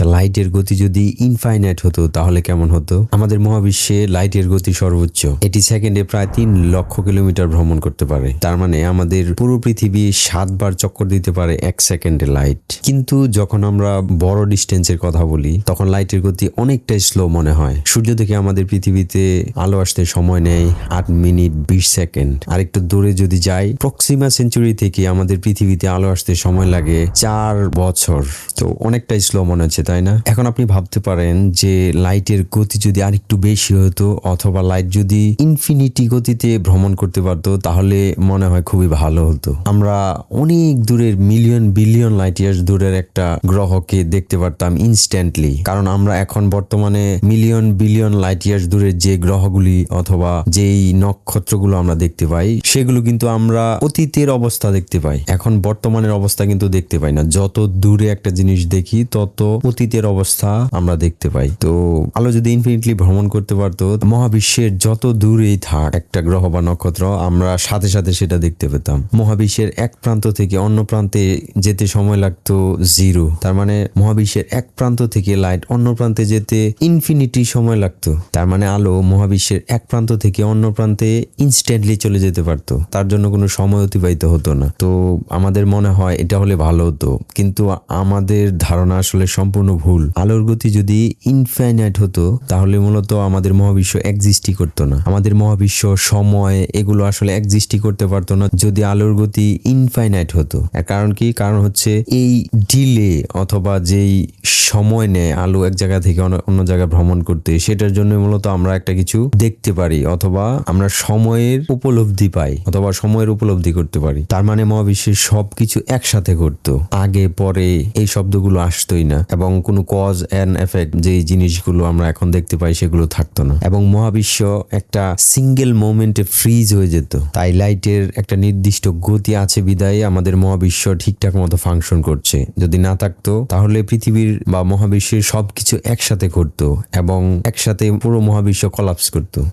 আচ্ছা লাইটের গতি যদি ইনফাইনাইট হতো, তাহলে কেমন হতো? আমাদের মহাবিশ্বে লাইটের গতি সর্বোচ্চ। এটি সেকেন্ডে প্রায় তিন লক্ষ কিলোমিটার ভ্রমণ করতে পারে। তার মানে আমাদের পুরো পৃথিবী সাতবার চক্কর দিতে পারে এক সেকেন্ডে লাইট কিন্তু যখন আমরা বড় ডিস্টেন্সের কথা বলি, তখন লাইটের গতি অনেকটাই স্লো মনে হয়। সূর্য থেকে আমাদের পৃথিবীতে আলো আসতে সময় নেয় আট মিনিট বিশ সেকেন্ড। আর একটু দূরে যদি যাই প্রক্সিমা সেঞ্চুরি থেকে আমাদের পৃথিবীতে আলো আসতে সময় লাগে চার বছর। তো অনেকটাই স্লো মনে হচ্ছে তাই না? এখন আপনি ভাবতে পারেন যে লাইটের গতি যদি আরেকটু বেশি হতো অথবা লাইট যদি ইনফিনিটি গতিতে ভ্রমণ করতে পারতো, তাহলে মনে হয় খুবই ভালো হতো। আমরা অনেক দূরের মিলিয়ন বিলিয়ন লাইট ইয়ার্স দূরের একটা গ্রহকে দেখতে পারতাম ইনস্ট্যান্টলি কারণ আমরা এখন বর্তমানে মিলিয়ন বিলিয়ন লাইট ইয়ার্স দূরের যে গ্রহগুলি অথবা যেই নক্ষত্রগুলো আমরা দেখতে পাই, সেগুলো কিন্তু আমরা অতীতের অবস্থা দেখতে পাই। এখন বর্তমানের অবস্থা কিন্তু দেখতে পাই না। যত দূরে একটা জিনিস দেখি, তত অতীতের অবস্থা আমরা দেখতে পাই। তো আলো যদি ইনফিনিটলি ভ্রমণ করতে পারতো, মহাবিশ্বের যত দূরেই থাক, একটা গ্রহ বা নক্ষত্র, আমরা সাথে সাথে সেটা দেখতে পেতাম। মহাবিশ্বের এক প্রান্ত থেকে অন্য প্রান্তে যেতে সময় লাগতো জিরো তার মানে মহাবিশ্বের এক প্রান্ত থেকে লাইট অন্য প্রান্তে যেতে ইনফিনিটি সময় লাগতো। তার মানে আলো মহাবিশ্বের এক প্রান্ত থেকে অন্য প্রান্তে ইনস্ট্যান্টলি চলে যেতে পারতো। তার জন্য কোনো সময় অতিবাহিত হতো না। তো আমাদের মনে হয় এটা হলে ভালো হতো। কিন্তু আমাদের ধারণা আসলে সম্পূর্ণ ভুল। আলোর গতি যদি ইনফাইনাইট হতো, তাহলে মূলত আমাদের মহাবিশ্ব এক্সিস্টই করতো না। আমাদের মহাবিশ্ব, সময়, এগুলো আসলে এক্সিস্টই করতে পারতো না যদি আলোর গতি ইনফাইনাইট হতো। কারণ কি? কারণ হচ্ছে এই ডিলে অথবা যেই সময় নেয় আলো এক জায়গা থেকে অন্য- অন্য জায়গায় ভ্রমণ করতে, সেটার জন্য মূলত আমরা একটা কিছু দেখতে পারি অথবা আমরা সময়ের উপলব্ধি পাই অথবা সময়ের উপলব্ধি করতে পারি। তার মানে মহাবিশ্বের সবকিছু একসাথে ঘটতো। আগে, পরে এই শব্দগুলো আসতোই না। এবং কোনো কজ অ্যান্ড এফেক্ট যে জিনিসগুলো আমরা এখন দেখতে পাই সেগুলো থাকতো না। এবং মহাবিশ্ব একটা সিঙ্গেল মোমেন্টে ফ্রিজ হয়ে যেত। তাই লাইটের একটা নির্দিষ্ট গতি আছে বিদায় আমাদের মহাবিশ্ব ঠিকঠাক মতো ফাংশন করছে। যদি না থাকতো, তাহলে পৃথিবীর বা মহাবিশ্বের সবকিছু একসাথে ঘটতো এবং একসাথে পুরো মহাবিশ্ব কলাপস করতো।